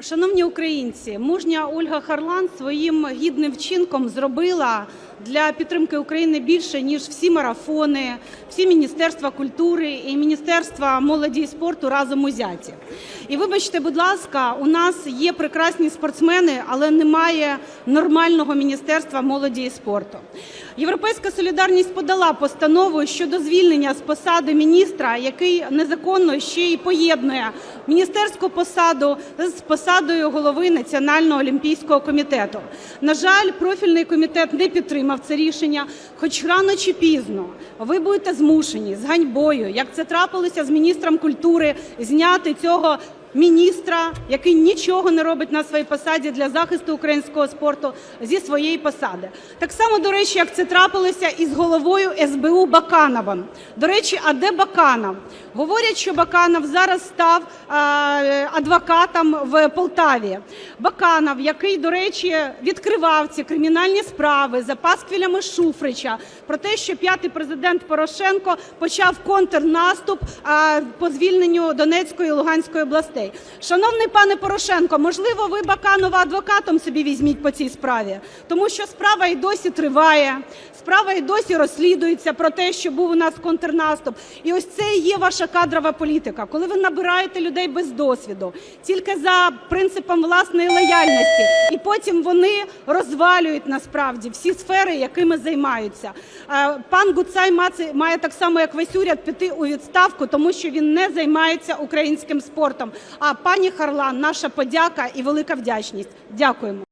Шановні українці, мужня Ольга Харлан своїм гідним вчинком зробила для підтримки України більше, ніж всі марафони, всі міністерства культури і Міністерства молоді і спорту разом узяті. І вибачте, будь ласка, у нас є прекрасні спортсмени, але немає нормального Міністерства молоді і спорту. Європейська солідарність подала постанову щодо звільнення з посади міністра, який незаконно ще й поєднує міністерську посаду з посадою голови Національного олімпійського комітету. На жаль, профільний комітет не підтримав це рішення, хоч рано чи пізно ви будете змушені з ганьбою, як це трапилося з міністром культури, зняти цього міністра, який нічого не робить на своїй посаді для захисту українського спорту, зі своєї посади. Так само, до речі, як це трапилося із головою СБУ Бакановим. До речі, а де Баканов? Говорять, що Баканов зараз став адвокатом в Полтаві. Баканов, який, до речі, відкривав ці кримінальні справи за пасквілями Шуфрича про те, що п'ятий президент Порошенко почав контрнаступ по звільненню Донецької і Луганської областей. Шановний пане Порошенко, можливо, ви Баканова адвокатом собі візьміть по цій справі, тому що справа і досі триває, справа і досі розслідується про те, що був у нас контрнаступ. І ось це і є ваша кадрова політика, коли ви набираєте людей без досвіду, тільки за принципом власної лояльності, і потім вони розвалюють насправді всі сфери, якими займаються. Е, Пан Гуцай має так само, як весь уряд, піти у відставку, тому що він не займається українським спортом. А пані Харлан, наша подяка і велика вдячність. Дякуємо.